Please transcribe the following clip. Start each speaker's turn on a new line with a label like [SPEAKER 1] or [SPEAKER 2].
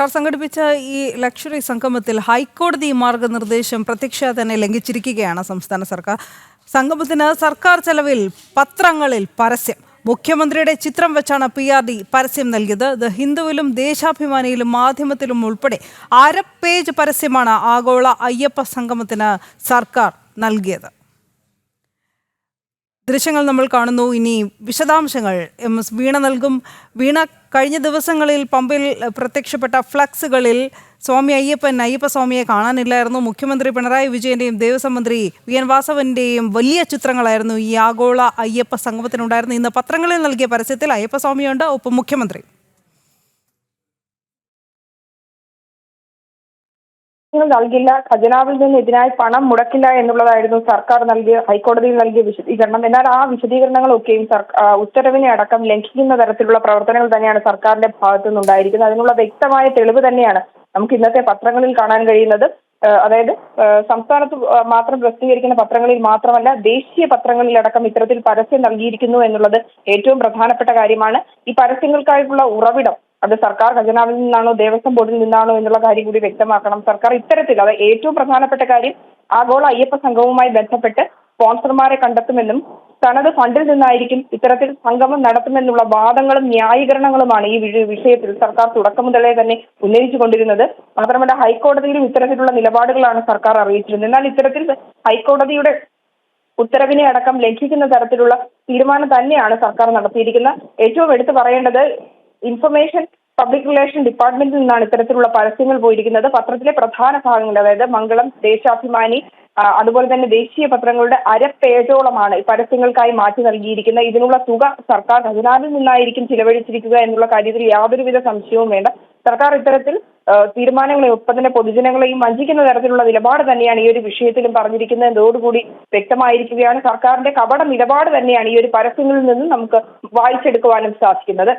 [SPEAKER 1] സർക്കാർ സംഘടിപ്പിച്ച ഈ ലക്ഷറി സംഗമത്തിൽ ഹൈക്കോടതി മാർഗനിർദ്ദേശം പ്രത്യക്ഷ തന്നെ ലംഘിച്ചിരിക്കുകയാണ് സംസ്ഥാന സർക്കാർ. സംഗമത്തിന് സർക്കാർ ചെലവിൽ പത്രങ്ങളിൽ പരസ്യം. മുഖ്യമന്ത്രിയുടെ ചിത്രം വെച്ചാണ് പി ആർ ഡി പരസ്യം നൽകിയത്. ദ ഹിന്ദുവിലും ദേശാഭിമാനിയിലും മാധ്യമത്തിലും ഉൾപ്പെടെ അര പേജ് പരസ്യമാണ് ആഗോള അയ്യപ്പ സംഗമത്തിന് സർക്കാർ നൽകിയത്. ദൃശ്യങ്ങൾ നമ്മൾ കാണുന്നു. ഇനി വിശദാംശങ്ങൾ. എം എസ് വീണ നൽകും. വീണ കഴിഞ്ഞ ദിവസങ്ങളിൽ പമ്പിൽ പ്രത്യക്ഷപ്പെട്ട ഫ്ലക്സുകളിൽ സ്വാമി അയ്യപ്പൻ അയ്യപ്പ സ്വാമിയെ കാണാനില്ലായിരുന്നു. മുഖ്യമന്ത്രി പിണറായി വിജയന്റെയും ദേവസ്വം മന്ത്രി വി എൻ വാസവന്റെയും വലിയ ചിത്രങ്ങളായിരുന്നു ഈ ആഗോള അയ്യപ്പ സംഗമത്തിനുണ്ടായിരുന്നു ഇന്ന് പത്രങ്ങളിൽ നൽകിയ പരസ്യത്തിൽ അയ്യപ്പ സ്വാമിയുണ്ട്. ഒപ്പം
[SPEAKER 2] നൽകില്ല. ഖജനാവിൽ നിന്ന് ഇതിനായി പണം മുടക്കില്ല എന്നുള്ളതായിരുന്നു സർക്കാർ നൽകിയ ഹൈക്കോടതിയിൽ നൽകിയ വിശദീകരണം. എന്നാൽ ആ വിശദീകരണങ്ങളൊക്കെയും ഉത്തരവിനെ അടക്കം ലംഘിക്കുന്ന തരത്തിലുള്ള പ്രവർത്തനങ്ങൾ തന്നെയാണ് സർക്കാരിന്റെ ഭാഗത്തു നിന്നുണ്ടായിരിക്കുന്നത് അതിനുള്ള വ്യക്തമായ തെളിവ് തന്നെയാണ് നമുക്ക് ഇന്നത്തെ പത്രങ്ങളിൽ കാണാൻ കഴിയുന്നത്. അതായത് സംസ്ഥാനത്ത് മാത്രം പ്രസിദ്ധീകരിക്കുന്ന പത്രങ്ങളിൽ മാത്രമല്ല ദേശീയ പത്രങ്ങളിലടക്കം ഇത്തരത്തിൽ പരസ്യം നൽകിയിരിക്കുന്നു എന്നുള്ളത് ഏറ്റവും പ്രധാനപ്പെട്ട കാര്യമാണ്. ഈ പരസ്യങ്ങൾക്കായിട്ടുള്ള ഉറവിടം അത് സർക്കാർ ഖജനാവിൽ നിന്നാണോ ദേവസ്വം ബോർഡിൽ നിന്നാണോ എന്നുള്ള കാര്യം കൂടി വ്യക്തമാക്കണം. സർക്കാർ ഇത്തരത്തിൽ അത് ഏറ്റവും പ്രധാനപ്പെട്ട കാര്യം ആഗോള അയ്യപ്പ സംഘവുമായി ബന്ധപ്പെട്ട് സ്പോൺസർമാരെ കണ്ടെത്തുമെന്നും തനത് ഫണ്ടിൽ നിന്നായിരിക്കും ഇത്തരത്തിൽ സംഗമം നടത്തുമെന്നുള്ള വാദങ്ങളും ന്യായീകരണങ്ങളുമാണ് ഈ വിഷയത്തിൽ സർക്കാർ തുടക്കം മുതലേ തന്നെ ഉന്നയിച്ചുകൊണ്ടിരുന്നത്. മാത്രമല്ല ഹൈക്കോടതിയിലും ഇത്തരത്തിലുള്ള നിലപാടുകളാണ് സർക്കാർ അറിയിച്ചിരുന്നത്. എന്നാൽ ഇത്തരത്തിൽ ഹൈക്കോടതിയുടെ ഉത്തരവിനെ അടക്കം ലംഘിക്കുന്ന തരത്തിലുള്ള തീരുമാനം തന്നെയാണ് സർക്കാർ നടത്തിയിരിക്കുന്നത്. ഏറ്റവും എടുത്തു പറയേണ്ടത് ഇൻഫർമേഷൻ പബ്ലിക് റിലേഷൻ ഡിപ്പാർട്ട്മെന്റിൽ നിന്നാണ് ഇത്തരത്തിലുള്ള പരസ്യങ്ങൾ പോയിരിക്കുന്നത്. പത്രത്തിലെ പ്രധാന ഭാഗങ്ങൾ അതായത് മംഗളം ദേശാഭിമാനി അതുപോലെ തന്നെ ദേശീയ പത്രങ്ങളുടെ അര ഈ പരസ്യങ്ങൾക്കായി മാറ്റി നൽകിയിരിക്കുന്നത്. ഇതിനുള്ള തുക സർക്കാർ ഖജനാവിൽ നിന്നായിരിക്കും ചിലവഴിച്ചിരിക്കുക എന്നുള്ള കാര്യത്തിൽ യാതൊരുവിധ സംശയവും വേണ്ട. സർക്കാർ ഇത്തരത്തിൽ തീരുമാനങ്ങളെ ഒപ്പം തന്നെ പൊതുജനങ്ങളെയും വഞ്ചിക്കുന്ന തരത്തിലുള്ള നിലപാട് തന്നെയാണ് ഈ ഒരു വിഷയത്തിലും പറഞ്ഞിരിക്കുന്നത്. എന്നതോടുകൂടി വ്യക്തമായിരിക്കുകയാണ് സർക്കാരിന്റെ കപട നിലപാട് തന്നെയാണ് ഈ ഒരു പരസ്യങ്ങളിൽ നിന്നും നമുക്ക് വായിച്ചെടുക്കുവാനും സാധിക്കുന്നത്.